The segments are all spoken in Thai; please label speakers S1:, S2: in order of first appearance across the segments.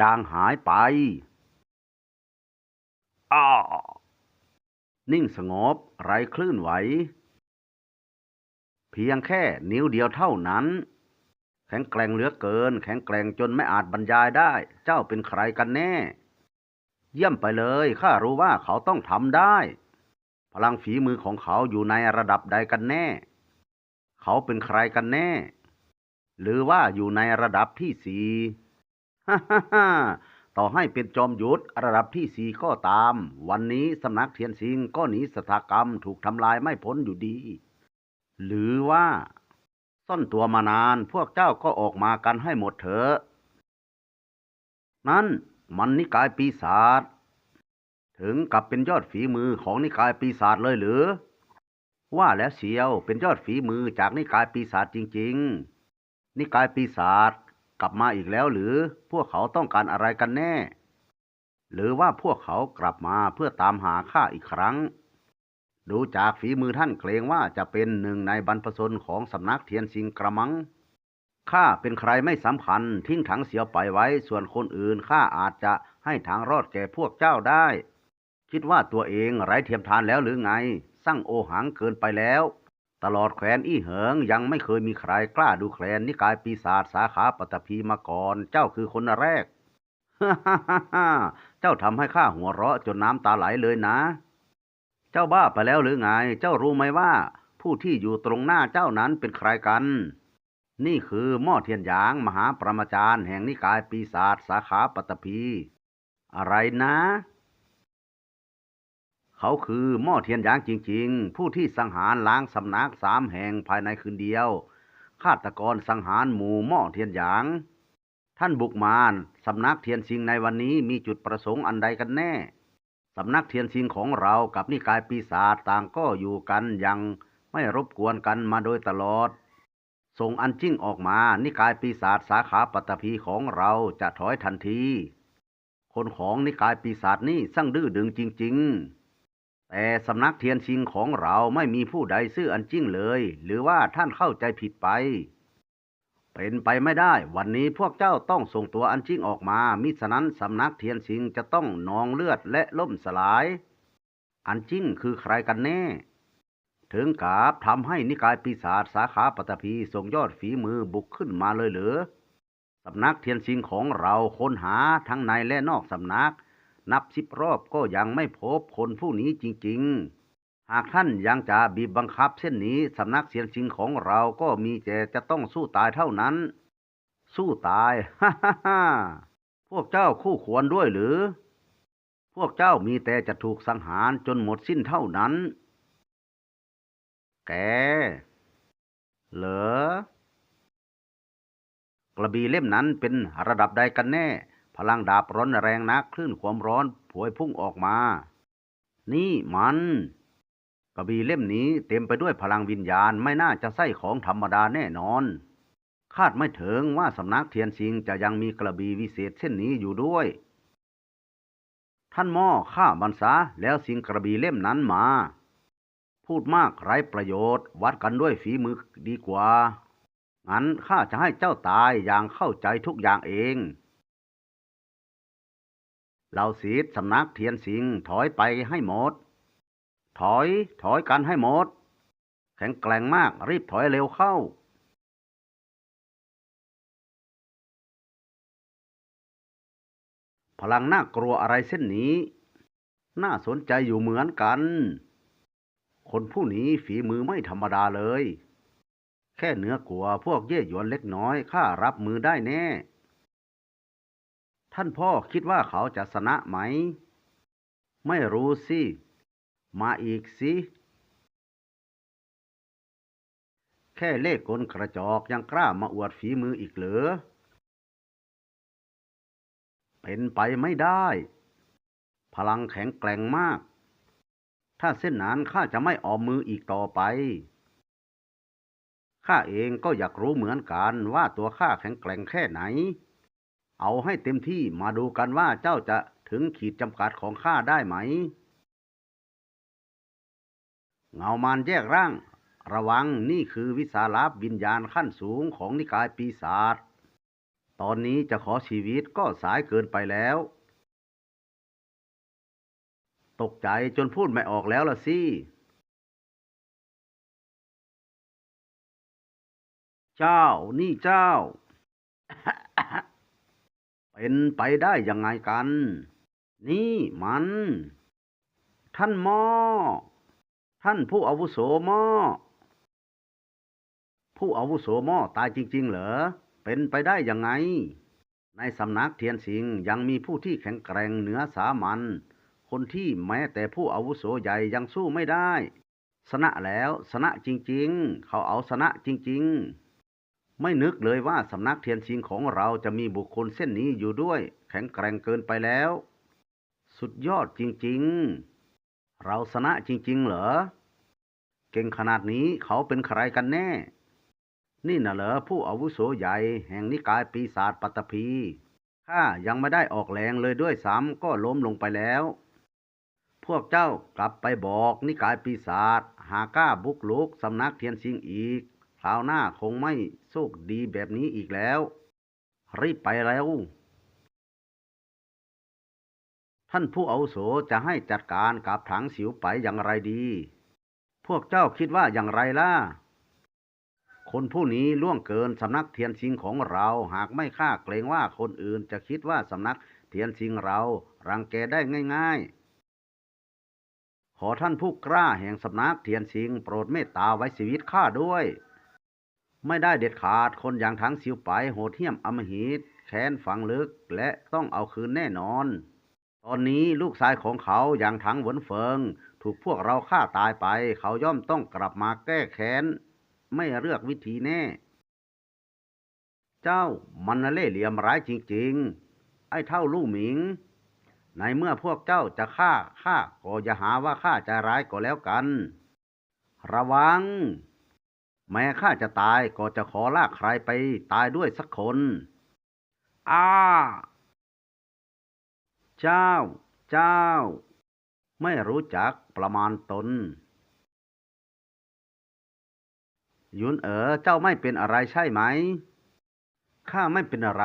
S1: จางหายไป อ้า นิ่งสงบไร้คลื่นไหว เพียงแค่นิ้วเดียวเท่านั้น แข็งแกร่งเหลือเกิน แข็งแกร่งจนไม่อาจบรรยายได้ เจ้าเป็นใครกันแน่ เยี่ยมไปเลย ข้ารู้ว่าเขาต้องทำได้ พลังฝีมือของเขาอยู่ในระดับใดกันแน่ เขาเป็นใครกันแน่ หรือว่าอยู่ในระดับที่สี่ ฮ่าฮ่าฮ่าต่อให้เป็นจอมยุทธระดับที่สี่ก็ตาม วันนี้สำนักเทียนสิงก็หนีสถากรรมถูกทำลายไม่พ้นอยู่ดี หรือว่า ซ่อนตัวมานานพวกเจ้าก็ออกมากันให้หมดเถอะ นั่นมันนิกายปีศาจถึงกับเป็นยอดฝีมือของนิกายปีศาจเลยหรือ ว่าแล้วเสียวเป็นยอดฝีมือจากนิกายปีศาจจริง ๆ นิกายปีศาจ กลับมาอีกแล้วหรือพวกเขาต้องการอะไรกันแน่ หรือว่าพวกเขากลับมาเพื่อตามหาข้าอีกครั้ง ดูจากฝีมือท่านเกรงว่าจะเป็นหนึ่งในบรรพชนของสำนักเทียนสิงกระมังข้าเป็นใครไม่สำคัญทิ้งถังเสียวไปไว้ ส่วนคนอื่นข้าอาจจะให้ทางรอดแก่พวกเจ้าได้ คิดว่าตัวเองไร้เทียมทานแล้วหรือไง สร้างโอหังเกินไปแล้ว ตลอดแคว้นอี้เหิงยังไม่เคยมีใครกล้าดูแคลนนิกายปีศาจสาขาปฐพีมาก่อน เจ้าคือคนแรก ฮ่าฮ่าฮ่าเจ้าทำให้ข้าหัวเราะจนน้ำตาไหลเลยนะ เจ้าบ้าไปแล้วหรือไง เจ้ารู้ไหมว่า ผู้ที่อยู่ตรงหน้าเจ้านั้นเป็นใครกัน นี่คือหม้อเทียนหยางมหาปรมาจารย์แห่งนิกายปีศาจสาขาปฐพีอะไรนะ เขาคือหม้อเทียนหยางจริง ๆ ผู้ที่สังหารล้างสำนักสามแห่งภายในคืนเดียว ฆาตกรสังหารหมู่หม้อเทียนหยาง ท่านบุกมารสำนักเทียนสิงในวันนี้มีจุดประสงค์อันใดกันแน่ สำนักเทียนสิงของเรากับนิกายปีศาจต่างก็อยู่กันยังไม่รบกวนกันมาโดยตลอด ส่งอันจิ้งออกมานิกายปีศาจสาขาปัตตภีของเราจะถอยทันที คนของนิกายปีศาจนี่สั่งดื้อดึงจริง ๆ แต่สำนักเทียนชิงของเราไม่มีผู้ใดซื้ออันจิ้งเลย หรือว่าท่านเข้าใจผิดไป เป็นไปไม่ได้ วันนี้พวกเจ้าต้องส่งตัวอันจิ้งออกมา มิฉะนั้นสำนักเทียนชิงจะต้องนองเลือดและล่มสลาย อันจิ้งคือใครกันแน่ ถึงกับทำให้นิกายปีศาจสาขาปฐพีส่งยอดฝีมือบุกขึ้นมาเลยเหรือสำนักเทียนชิงของเราค้นหาทั้งในและนอกสำนัก นับสิบรอบก็ยังไม่พบคนผู้นี้จริง ๆ หากท่านยังจะบีบบังคับเส้นนี้สำนักเสียนชิงของเราก็มีแต่จะต้องสู้ตายเท่านั้น สู้ตาย ฮ่าฮ่าฮ่าพวกเจ้าคู่ควรด้วยหรือ พวกเจ้ามีแต่จะถูกสังหารจนหมดสิ้นเท่านั้น แก เหรอกระบี่เล่มนั้นเป็นระดับใดกันแน่ พลังดาบร้อนแรงนักคลื่นความร้อนผวยพุ่งออกมา นี่มัน กระบี่เล่มนี้เต็มไปด้วยพลังวิญญาณไม่น่าจะใช่ของธรรมดาแน่นอน คาดไม่ถึงว่าสำนักเทียนสิงจะยังมีกระบี่วิเศษเช่นนี้อยู่ด้วย ท่านหม่อข้าบันซาแล้วสิงกระบี่เล่มนั้นมา พูดมากไร้ประโยชน์ วัดกันด้วยฝีมือดีกว่างั้นข้าจะให้เจ้าตายอย่างเข้าใจทุกอย่างเอง เหล่าศิษย์สำนักเทียนสิงถอยไปให้หมด ถอย ถอยกันให้หมด แข็งแกร่งมากรีบถอยเร็วเข้า พลังน่ากลัวอะไรเส้นนี้ น่าสนใจอยู่เหมือนกัน คนผู้นี้ฝีมือไม่ธรรมดาเลย แค่เนื้อกลัวพวกเย่หยวนเล็กน้อยข้ารับมือได้แน่ ท่านพ่อคิดว่าเขาจะชนะไหม ไม่รู้สิ มาอีกสิ แค่เลขกลกระจอกยังกล้ามาอวดฝีมืออีกเหรอ เป็นไปไม่ได้ พลังแข็งแกร่งมาก ถ้าเส้นนั้นข้าจะไม่ออมมืออีกต่อไปข้าเองก็อยากรู้เหมือนกันว่าตัวข้าแข็งแกร่งแค่ไหน เอาให้เต็มที่มาดูกันว่าเจ้าจะถึงขีดจำกัดของข้าได้ไหม เงามานแยกร่าง ระวังนี่คือวิสาลาบวิญญาณขั้นสูงของนิกายปีศาจ ตอนนี้จะขอชีวิตก็สายเกินไปแล้ว ตกใจจนพูดไม่ออกแล้วล่ะสิเจ้า นี่เจ้า เป็นไปได้ยังไงกัน นี่มัน ท่านหมอท่านผู้อาวุโสหมอผู้อาวุโสหมอตายจริง ๆ เหรอ เป็นไปได้ยังไง ในสำนักเทียนสิงยังมีผู้ที่แข็งแกร่งเหนือสามัญคนที่แม้แต่ผู้อาวุโสใหญ่ยังสู้ไม่ได้สนะแล้วสนะจริง ๆ เขาเอาสนะจริง ๆ ไม่นึกเลยว่าสำนักเทียนสิงของเราจะมีบุคคลเส้นนี้อยู่ด้วย แข็งแกร่งเกินไปแล้ว สุดยอดจริงๆ เราสนะจริงๆ เหรอ เก่งขนาดนี้เขาเป็นใครกันแน่ นี่น่ะเหรอผู้อาวุโสใหญ่แห่งนิกายปีศาจปัตตภีข้ายังไม่ได้ออกแรงเลยด้วยซ้ำก็ล้มลงไปแล้ว พวกเจ้ากลับไปบอกนิกายปีศาจหาก้าบุกลุกสำนักเทียนสิงอีก ราวหน้าคงไม่โชคดีแบบนี้อีกแล้ว รีบไปแล้ว ท่านผู้อาวุโสจะให้จัดการกับถังสิวไปอย่างไรดี พวกเจ้าคิดว่าอย่างไรล่ะ คนผู้นี้ล่วงเกินสำนักเทียนสิงของเราหากไม่ฆ่าเกรงว่าคนอื่นจะคิดว่าสำนักเทียนสิงเรารังแกได้ง่ายๆขอท่านผู้กล้าแห่งสำนักเทียนสิงโปรดเมตตาไว้ชีวิตข้าด้วย ไม่ได้เด็ดขาดคนอย่างทั้งสิวไปโหดเหี้ยมอมหิตแค้นฝังลึกและต้องเอาคืนแน่นอน ตอนนี้ลูกชายของเขาอย่างถังหวนเฟิง ถูกพวกเราฆ่าตายไป เขาย่อมต้องกลับมาแก้แค้น ไม่เลือกวิธีแน่ เจ้ามันเล่เหลี่ยมร้ายจริง ๆ ไอ้เท่าลู่หมิง ในเมื่อพวกเจ้าจะฆ่าข้าก็อย่าหาว่าข้าใจร้ายก็แล้วกัน ระวัง แม้ข้าจะตายก็จะขอลากใครไปตายด้วยสักคน อ้า เจ้า เจ้า ไม่รู้จักประมาณตนหยุนเอ๋อเจ้าไม่เป็นอะไรใช่ไหม ข้าไม่เป็นอะไร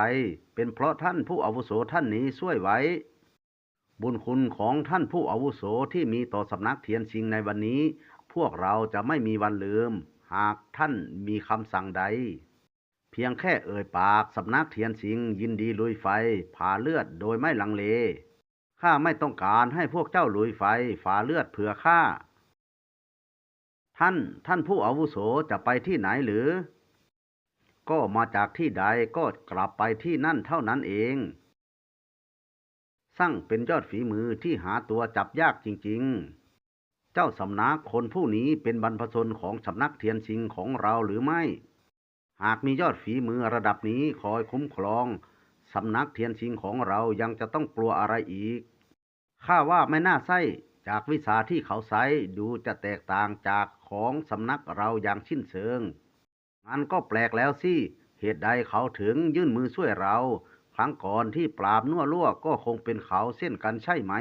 S1: เป็นเพราะท่านผู้อาวุโสท่านนี้ช่วยไว้ บุญคุณของท่านผู้อาวุโสที่มีต่อสำนักเทียนชิงในวันนี้ พวกเราจะไม่มีวันลืม หากท่านมีคำสั่งใด เพียงแค่เอ่ยปากสำนักเทียนสิงยินดีลุยไฟผ่าเลือดโดยไม่ลังเล ข้าไม่ต้องการให้พวกเจ้าลุยไฟฝ่าเลือดเผื่อข้า ท่านท่านผู้อาวุโสจะไปที่ไหนหรือ ก็มาจากที่ใดก็กลับไปที่นั่นเท่านั้นเองสั่งเป็นยอดฝีมือที่หาตัวจับยากจริง ๆ เจ้าสำนักคนผู้นี้เป็นบรรพชนของสำนักเทียนสิงของเราหรือไม่ หากมียอดฝีมือระดับนี้คอยคุ้มครองสำนักเทียนชิงของเรายังจะต้องกลัวอะไรอีก ข้าว่าไม่น่าใช่จากวิชาที่เขาใช้ดูจะแตกต่างจากของสำนักเราอย่างชิ้นเชิงงั้นก็แปลกแล้วสิ เหตุใดเขาถึงยื่นมือช่วยเรา ครั้งก่อนที่ปราบนัวลั่วก็คงเป็นเขาเส้นกันใช่ไหม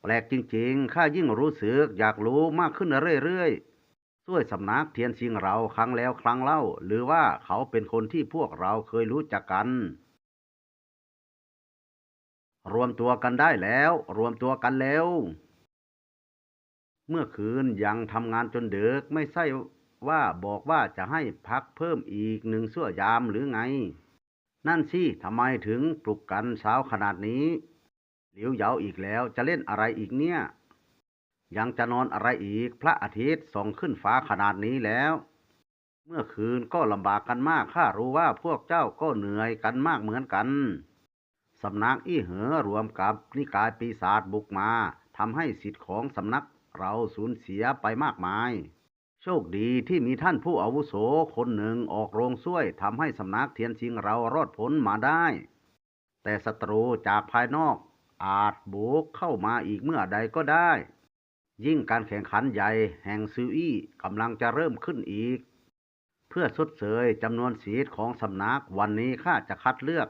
S1: แปลกจริงๆ ข้ายิ่งรู้สึกอยากรู้มากขึ้นเรื่อยๆช่วยสำนักเทียนชิงเราครั้งแล้วครั้งเล่า หรือว่าเขาเป็นคนที่พวกเราเคยรู้จักกัน รวมตัวกันได้แล้ว รวมตัวกันแล้ว เมื่อคืนยังทำงานจนเดึกไม่ใช่ว่าบอกว่าจะให้พักเพิ่มอีกหนึ่งชั่วยามหรือไง นั่นสิทำไมถึงปลุกกันเช้าขนาดนี้ เหลียวเหยาอีกแล้วจะเล่นอะไรอีกเนี่ย ยังจะนอนอะไรอีก พระอาทิตย์ส่องขึ้นฟ้าขนาดนี้แล้ว เมื่อคืนก็ลำบากกันมากข้ารู้ว่าพวกเจ้าก็เหนื่อยกันมากเหมือนกันสำนักอี้เหอรวมกับนิกายปีศาจบุกมาทำให้สิทธิ์ของสำนักเราสูญเสียไปมากมาย โชคดีที่มีท่านผู้อาวุโสคนหนึ่งออกโรงช่วยทำให้สำนักเทียนชิงเรารอดพ้นมาได้ แต่ศัตรูจากภายนอก อาจบุกเข้ามาอีกเมื่อใดก็ได้ ยิ่งการแข่งขันใหญ่แห่งซิวอี้กำลังจะเริ่มขึ้นอีก เพื่อชดเชยจำนวนสิทของสำนักวันนี้ข้าจะคัดเลือก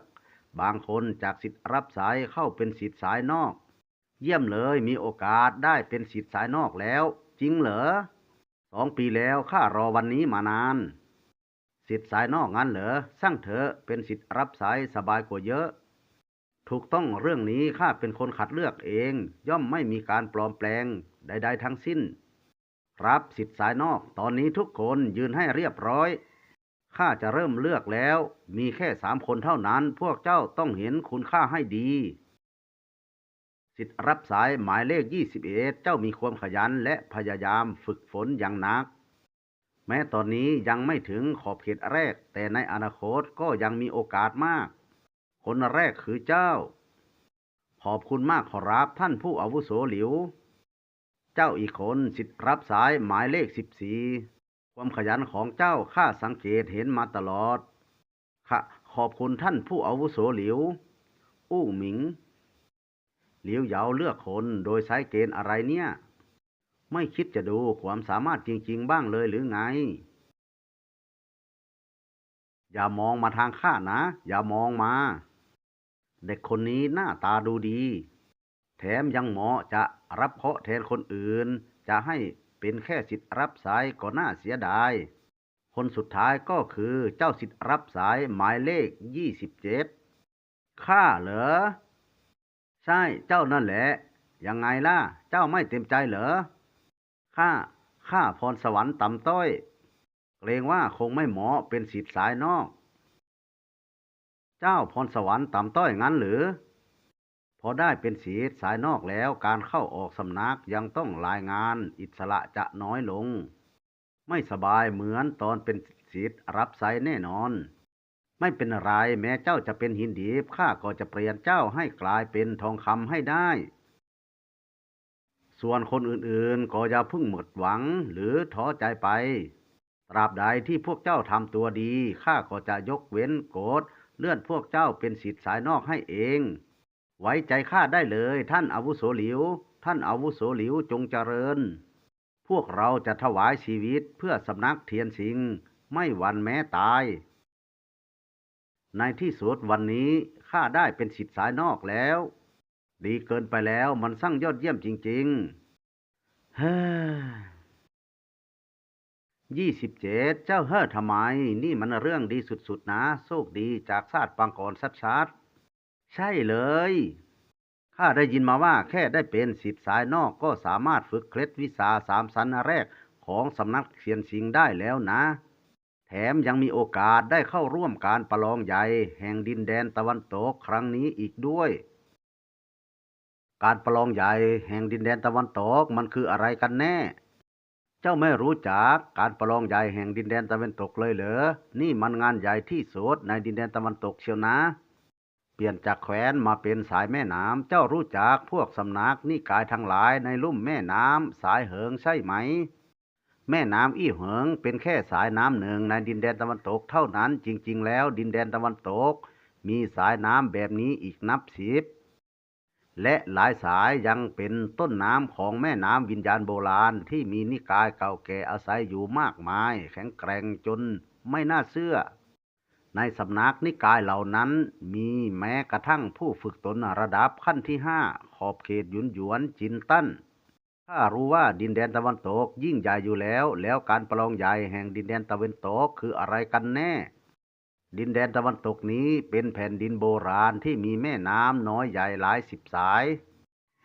S1: บางคนจากสิทธิ์รับสายเข้าเป็นสิทธิ์สายนอก เยี่ยมเลยมีโอกาสได้เป็นสิทธิ์สายนอกแล้ว จริงเหรอสองปีแล้วข้ารอวันนี้มานานสิทธิ์สายนอกงั้นเหรอสร้างเถอะเป็นสิทธิ์รับสายสบายกว่าเยอะ ถูกต้องเรื่องนี้ข้าเป็นคนขัดเลือกเอง ย่อมไม่มีการปลอมแปลงใด ๆ ทั้งสิ้นครับสิทธิ์สายนอก ตอนนี้ทุกคนยืนให้เรียบร้อยข้าจะเริ่มเลือกแล้ว มีแค่สามคนเท่านั้น พวกเจ้าต้องเห็นคุณค่าให้ดี สิทธิ์รับสายหมายเลข 21 เจ้ามีความขยันและพยายามฝึกฝนอย่างหนัก แม้ตอนนี้ยังไม่ถึงขอบเขตแรก แต่ในอนาคตก็ยังมีโอกาสมาก คนแรกคือเจ้า ขอบคุณมากขอรับท่านผู้อาวุโสหลิว เจ้าอีกคนสิทธิ์รับสายหมายเลข14ความขยันของเจ้าข้าสังเกตเห็นมาตลอด ค่ะ ขอบคุณท่านผู้อาวุโสหลิว อู้หมิง หลิวเหยาเลือกคนโดยใช้เกณฑ์อะไรเนี่ย ไม่คิดจะดูความสามารถจริง ๆ บ้างเลยหรือไง อย่ามองมาทางข้านะ อย่ามองมา เด็กคนนี้หน้าตาดูดี แถมยังเหมาะจะรับเคราะห์แทนคนอื่น จะให้เป็นแค่สิทธิ์รับสายก็น่าเสียดาย คนสุดท้ายก็คือเจ้าสิทธิ์รับสายหมายเลขยี่สิบเจ็ดข้าเหรอ ใช่เจ้านั่นแหละ ยังไงล่ะ เจ้าไม่เต็มใจเหรอ ข้า ข้าพรสวรรค์ต่ำต้อย เกรงว่าคงไม่เหมาะเป็นสิทธิ์สายนอก เจ้าพรสวรรค์ต่ำต้อยงั้นหรือ พอได้เป็นสิทธิ์สายนอกแล้วการเข้าออกสำนักยังต้องรายงานอิสระจะน้อยลง ไม่สบายเหมือนตอนเป็นสิทธิ์รับไซแน่นอน ไม่เป็นไรแม้เจ้าจะเป็นหินดีบข้าก็จะเปลี่ยนเจ้าให้กลายเป็นทองคำให้ได้ส่วนคนอื่นๆ ก็อย่าเพิ่งหมดหวังหรือท้อใจไป ตราบใดที่พวกเจ้าทำตัวดี ข้าก็จะยกเว้นโกฎ เลื่อนพวกเจ้าเป็นสิทธิ์สายนอกให้เอง ไว้ใจข้าได้เลยท่านอาวุโสหลิว ท่านอาวุโสหลิวจงเจริญ พวกเราจะถวายชีวิตเพื่อสำนักเทียนสิง ไม่หวันแม้ตาย ในที่สุดวันนี้ข้าได้เป็นสิทธิ์สายนอกแล้ว ดีเกินไปแล้วมันสั่งยอดเยี่ยมจริง ๆ เฮ้ ยี่สิบเจ็ดเจ้าเฮ้อทำไม นี่มันเรื่องดีสุดๆนะโชคดีจากชาติปังกรชัดๆ ใช่เลยข้าได้ยินมาว่าแค่ได้เป็นสิทธิ์สายนอกก็สามารถฝึกเคล็ดวิชาสามสันแรกของสำนักเขียนสิงได้แล้วนะ แถมยังมีโอกาสได้เข้าร่วมการประลองใหญ่ แห่งดินแดนตะวันตกครั้งนี้อีกด้วย การประลองใหญ่แห่งดินแดนตะวันตกมันคืออะไรกันแน่ เจ้าไม่รู้จักการประลองใหญ่แห่งดินแดนตะวันตกเลยเหรอ นี่มันงานใหญ่ที่สุดในดินแดนตะวันตกเชียวนะ เปลี่ยนจากแขวนมาเป็นสายแม่น้ำ เจ้ารู้จักพวกสำนักนิกายทั้งหลายในลุ่มแม่น้ำสายเหิงใช่ไหม แม่น้ำอี้เหิงเป็นแค่สายน้ำหนึ่งในดินแดนตะวันตกเท่านั้น จริง ๆ แล้ว ดินแดนตะวันตก มีสายน้ำแบบนี้อีกนับสิบ และหลายสายยังเป็นต้นน้ำของแม่น้ำวิญญาณโบราณที่มีนิกายเก่าแก่อาศัยอยู่มากมาย แข็งแกร่งจนไม่น่าเชื่อ ในสำนักนิกายเหล่านั้นมีแม้กระทั่งผู้ฝึกตนระดับขั้นที่ห้าขอบเขตหยุนหยวนจินตั้น ถ้ารู้ว่าดินแดนตะวันตกยิ่งใหญ่อยู่แล้ว แล้วการประลองใหญ่แห่งดินแดนตะวันตกคืออะไรกันแน่ ดินแดนตะวันตกนี้เป็นแผ่นดินโบราณที่มีแม่น้ำน้อยใหญ่หลายสิบสาย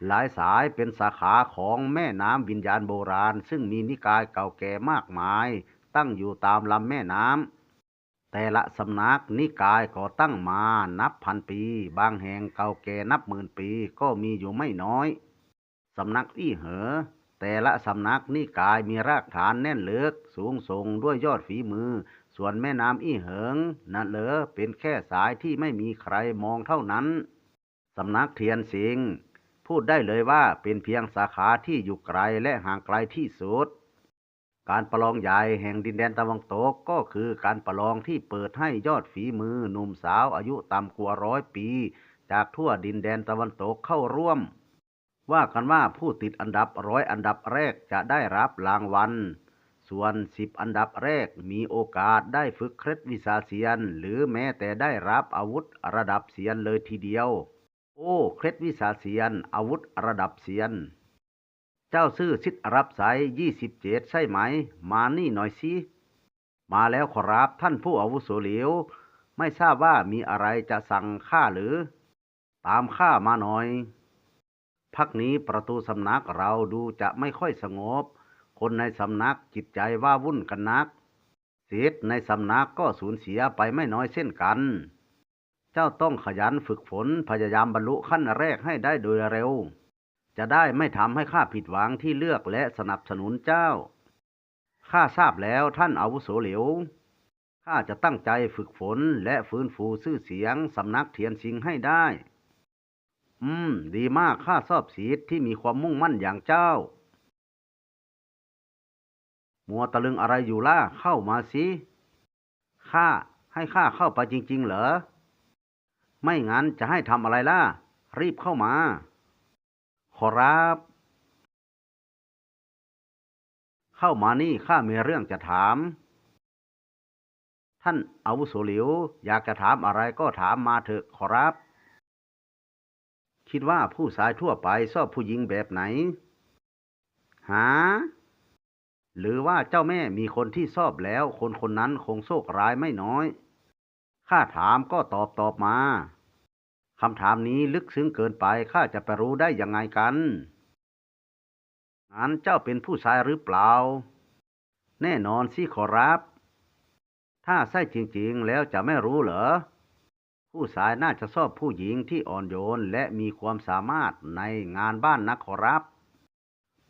S1: หลายสายเป็นสาขาของแม่น้ำวิญญาณโบราณ ซึ่งมีนิกายเก่าแก่มากมาย ตั้งอยู่ตามลำแม่น้ำแต่ละสำนักนิกายก็ตั้งมานับพันปี บางแห่งเก่าแก่นับหมื่นปีก็มีอยู่ไม่น้อยสำนักอี้เหอ แต่ละสำนักนิกายมีรากฐานแน่นเลึกสูงส่งด้วยยอดฝีมือ ส่วนแม่น้ำอี้เหิงนั่นเหลอเป็นแค่สายที่ไม่มีใครมองเท่านั้น สำนักเทียนสิงพูดได้เลยว่าเป็นเพียงสาขาที่อยู่ไกลและห่างไกลที่สุด การประลองใหญ่แห่งดินแดนตะวันตกก็คือการประลองที่เปิดให้ยอดฝีมือหนุ่มสาวอายุต่ำกว่าร้อยปี จากทั่วดินแดนตะวันตกเข้าร่วม ว่ากันว่าผู้ติดอันดับร้อยอันดับแรกจะได้รับรางวัล ส่วนสิบอันดับแรกมีโอกาสได้ฝึกเคล็ดวิชาเซียน หรือแม้แต่ได้รับอาวุธระดับเซียนเลยทีเดียว โอ้เคล็ดวิชาเซียน อาวุธระดับเซียน เจ้าซื่อชิดรับสายยี่สิบเจ็ดใช่ไหม มานี่หน่อยสิมาแล้วขอรับท่านผู้อาวุโสเหลียว ไม่ทราบว่ามีอะไรจะสั่งข้าหรือ ตามข้ามาหน่อยพักนี้ประตูสำนักเราดูจะไม่ค่อยสงบ คนในสำนักจิตใจว่าวุ่นกันนักศิษย์ในสำนักก็สูญเสียไปไม่น้อยเช่นกัน เจ้าต้องขยันฝึกฝนพยายามบรรลุขั้นแรกให้ได้โดยเร็ว จะได้ไม่ทำให้ข้าผิดหวังที่เลือกและสนับสนุนเจ้า ข้าทราบแล้วท่านอาวุโสเหลียว ข้าจะตั้งใจฝึกฝนและฟื้นฟูชื่อเสียงสำนักเทียนสิงให้ได้ อืม ดีมากข้าชอบศิษย์ที่มีความมุ่งมั่นอย่างเจ้า มัวตะลึงอะไรอยู่ล่ะ เข้ามาสิ ข้าให้ข้าเข้าไปจริง ๆ เหรอ ไม่งั้นจะให้ทำอะไรล่ะ รีบเข้ามา ขอรับ เข้ามานี่ข้ามีเรื่องจะถาม ท่านอาวุโสหลิว อยากจะถามอะไรก็ถามมาเถอะขอรับ คิดว่าผู้ชายทั่วไปชอบผู้หญิงแบบไหน หา หรือว่าเจ้าแม่มีคนที่ชอบแล้ว คนคนนั้นคงโชคร้ายไม่น้อย ข้าถามก็ตอบตอบมา คำถามนี้ลึกซึ้งเกินไปข้าจะไปรู้ได้ยังไงกันงั้นเจ้าเป็นผู้ชายหรือเปล่า แน่นอนสิขอรับ ถ้าใช่จริงๆแล้วจะไม่รู้เหรอ ผู้ชายน่าจะชอบผู้หญิงที่อ่อนโยนและมีความสามารถในงานบ้านนักขอรับ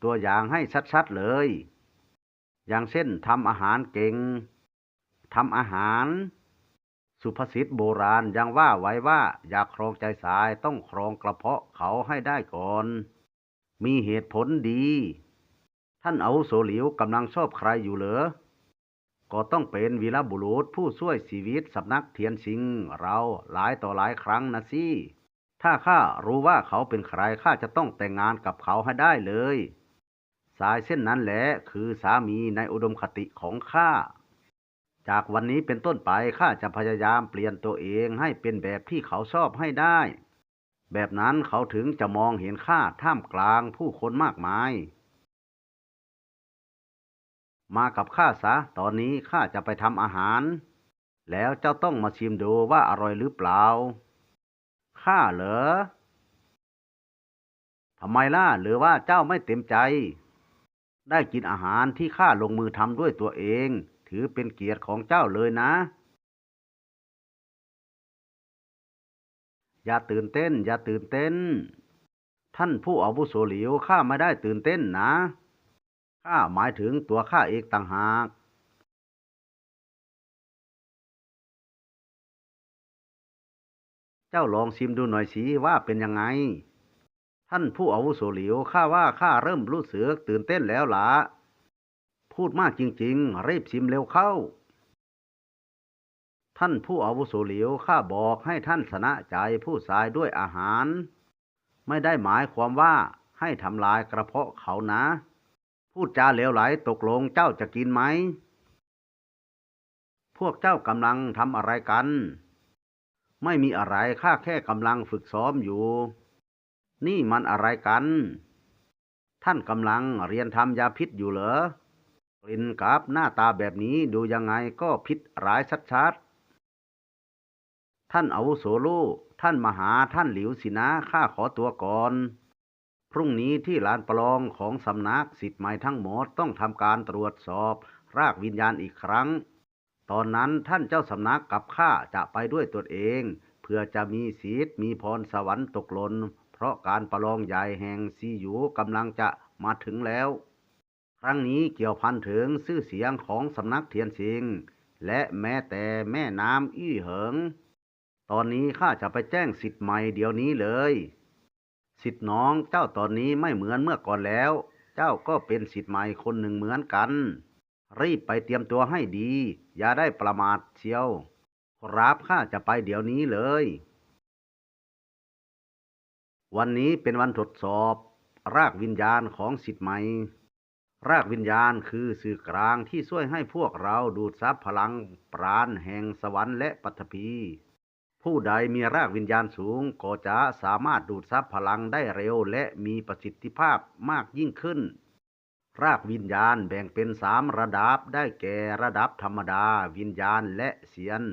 S1: ตัวอย่างให้ชัดๆเลย อย่างเช่นทำอาหารเก่งทำอาหาร สุภาษิตโบราณยังว่าไว้ว่า อยากครองใจสายต้องครองกระเพาะเขาให้ได้ก่อน มีเหตุผลดี ท่านเอาโสหลิวกำลังชอบใครอยู่เหรอก็ต้องเป็นวีรบุรุษผู้ช่วยชีวิตสำนักเทียนสิง เราหลายต่อหลายครั้งนะสิถ้าข้ารู้ว่าเขาเป็นใครข้าจะต้องแต่งงานกับเขาให้ได้เลย สายเส้นนั้นแหละคือสามีในอุดมคติของข้า จากวันนี้เป็นต้นไปข้าจะพยายามเปลี่ยนตัวเองให้เป็นแบบที่เขาชอบให้ได้ แบบนั้นเขาถึงจะมองเห็นข้าท่ามกลางผู้คนมากมาย มากับข้าซะ ตอนนี้ข้าจะไปทำอาหาร แล้วเจ้าต้องมาชิมดูว่าอร่อยหรือเปล่า ข้าเหรอทำไมล่ะหรือว่าเจ้าไม่เต็มใจ ได้กินอาหารที่ข้าลงมือทำด้วยตัวเอง ถือเป็นเกียรติของเจ้าเลยนะ อย่าตื่นเต้น อย่าตื่นเต้น ท่านผู้อาวุโสหลิวข้าไม่ได้ตื่นเต้นนะข้าหมายถึงตัวข้าเองต่างหากเจ้าลองชิมดูหน่อยสิว่าเป็นยังไง ท่านผู้อาวุโสหลิวข้าว่าข้าเริ่มรู้สึกตื่นเต้นแล้วล่ะพูดมากจริงๆ รีบชิมเร็วเข้า ท่านผู้อาวุโสหลิวข้าบอกให้ท่านชนะใจผู้ชายด้วยอาหาร ไม่ได้หมายความว่าให้ทำลายกระเพาะเขานะ พูดจาเหลวไหลตกลงเจ้าจะกินไหม พวกเจ้ากำลังทำอะไรกัน ไม่มีอะไรข้าแค่กำลังฝึกซ้อมอยู่ นี่มันอะไรกัน ท่านกำลังเรียนทำยาพิษอยู่เหรอกลิ่นกับหน้าตาแบบนี้ดูยังไงก็พิษร้ายชัดๆ ท่านอาวุโสลูกท่านมหาท่านหลิวสินะข้าขอตัวก่อน พรุ่งนี้ที่ลานประลองของสำนักสิทธิ์ใหม่ทั้งหมดต้องทำการตรวจสอบรากวิญญาณอีกครั้ง ตอนนั้นท่านเจ้าสำนักกับข้าจะไปด้วยตนเอง เพื่อจะมีศีลมีพรสวรรค์ตกหล่น ราะการประลองใหญ่แห่งซีหยูกำลังจะมาถึงแล้ว ครั้งนี้เกี่ยวพันถึงชื่อเสียงของสำนักเทียนซิง และแม้แต่แม่น้ำอี้เหิง ตอนนี้ข้าจะไปแจ้งสิทธิ์ใหม่เดี๋ยวนี้เลย สิทธิ์น้องเจ้าตอนนี้ไม่เหมือนเมื่อก่อนแล้ว เจ้าก็เป็นสิทธิ์ใหม่คนหนึ่งเหมือนกัน รีบไปเตรียมตัวให้ดี อย่าได้ประมาทเชียว รับข้าจะไปเดี๋ยวนี้เลย วันนี้เป็นวันทดสอบ รากวิญญาณของสิทธิ์ใหม่ รากวิญญาณคือสื่อกลางที่ช่วยให้พวกเราดูดซับพลังปราณแห่งสวรรค์และปัทภีผู้ใดมีรากวิญญาณสูงก็จะสามารถดูดซับพลังได้เร็วและมีประสิทธิภาพมากยิ่งขึ้น รากวิญญาณแบ่งเป็นสามระดับได้แก่ระดับธรรมดาวิญญาณและเสียน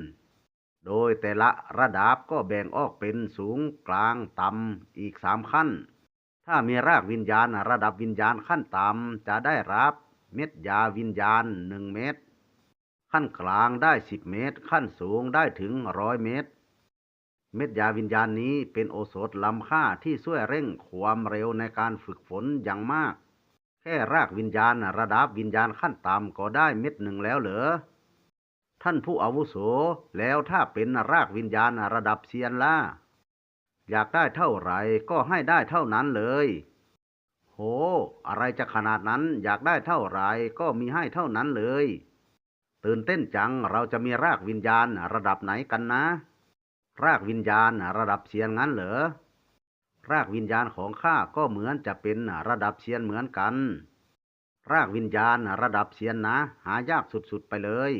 S1: โดยแต่ละระดับก็แบ่งออกเป็นสูงกลางต่ำอีกสามขั้น ถ้ามีรากวิญญาณระดับวิญญาณขั้นต่ำจะได้รับเม็ดยาวิญญาณหนึ่งเม็ดขั้นกลางได้สิบเมตร ขั้นสูงได้ถึงร้อยเมตร เม็ดยาวิญญาณนี้เป็นโอสถล้ำค่าที่ช่วยเร่งความเร็วในการฝึกฝนอย่างมาก แค่รากวิญญาณระดับวิญญาณขั้นต่ำก็ได้เม็ดหนึ่งแล้วเหรอ ท่านผู้อาวุโสแล้วถ้าเป็นรากวิญญาณระดับเซียนล่ะ อยากได้เท่าไหร่ก็ให้ได้เท่านั้นเลย โห อะไรจะขนาดนั้นอยากได้เท่าไหร่ก็มีให้เท่านั้นเลย ตื่นเต้นจังเราจะมีรากวิญญาณระดับไหนกันนะ รากวิญญาณระดับเซียนงั้นเหรอ รากวิญญาณของข้าก็เหมือนจะเป็นระดับเซียนเหมือนกัน รากวิญญาณระดับเซียนนะ หายากสุดๆไปเลย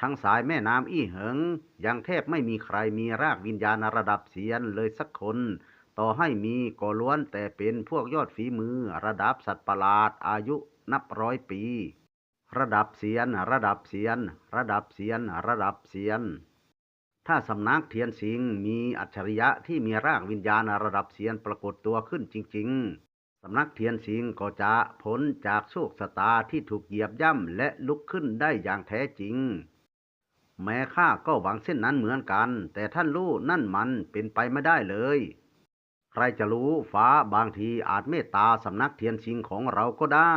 S1: ทั้งสายแม่น้ำอี้เหิง ยังแทบไม่มีใครมีรากวิญญาณระดับเซียนเลยสักคน ต่อให้มีก็ล้วนแต่เป็นพวกยอดฝีมือระดับสัตว์ประหลาดอายุนับร้อยปี ระดับเซียน ระดับเซียน ระดับเซียน ระดับเซียน ถ้าสำนักเทียนสิงมีอัจฉริยะที่มีรากวิญญาณระดับเซียนปรากฏตัวขึ้นจริง ๆสำนักเทียนสิงก็จะพ้นจากโชคชะตาที่ถูกเหยียบย่ำและลุกขึ้นได้อย่างแท้จริง แม้ข้าก็หวังเส้นนั้นเหมือนกัน แต่ท่านรู้นั่นมันเป็นไปไม่ได้เลย ใครจะรู้ฟ้าบางทีอาจเมตตาสำนักเทียนสิงของเราก็ได้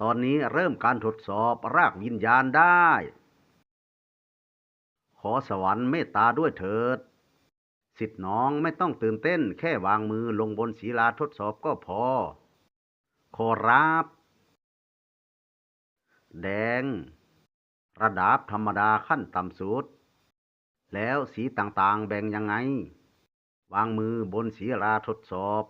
S1: ตอนนี้เริ่มการทดสอบรากวิญญาณได้ ขอสวรรค์เมตตาด้วยเถิด สิทธิ์น้องไม่ต้องตื่นเต้นแค่วางมือลงบนศีลาทดสอบก็พอ ขอรับ แดง ระดับธรรมดาขั้นต่ำสุด แล้วสีต่างๆแบ่งยังไง วางมือบนศีลาทดสอบ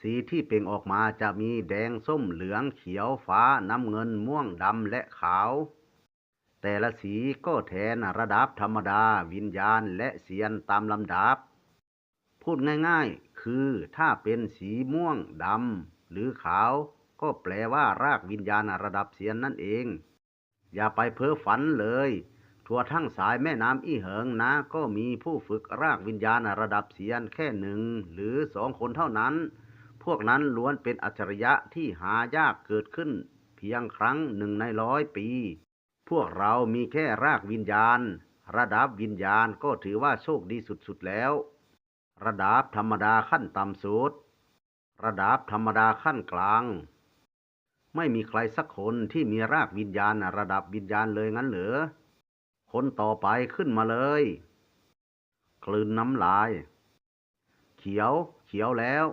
S1: สีที่เปล่งออกมาจะมีแดงส้มเหลืองเขียวฟ้าน้ำเงินม่วงดำและขาว แต่ละสีก็แทนระดับธรรมดาวิญญาณและเสียนตามลำดับ พูดง่ายๆ คือถ้าเป็นสีม่วงดำหรือขาว ก็แปลว่ารากวิญญาณระดับเสียนนั่นเอง อย่าไปเพ้อฝันเลย ทั่วทั้งสายแม่น้ำอี้เหิงนะ ก็มีผู้ฝึกรากวิญญาณระดับเสียนแค่หนึ่งหรือสองคนเท่านั้น พวกนั้นล้วนเป็นอัจฉริยะที่หายากเกิดขึ้น เพียงครั้งหนึ่งในร้อยปี พวกเรามีแค่รากวิญญาณ ระดับวิญญาณก็ถือว่าโชคดีสุดๆแล้ว ระดับธรรมดาขั้นต่ำสุดระดับธรรมดาขั้นกลาง ไม่มีใครสักคนที่มีรากวิญญาณระดับวิญญาณเลยงั้นเหรอคนต่อไปขึ้นมาเลย คลืนน้ำลาย เขียว เขียวแล้ว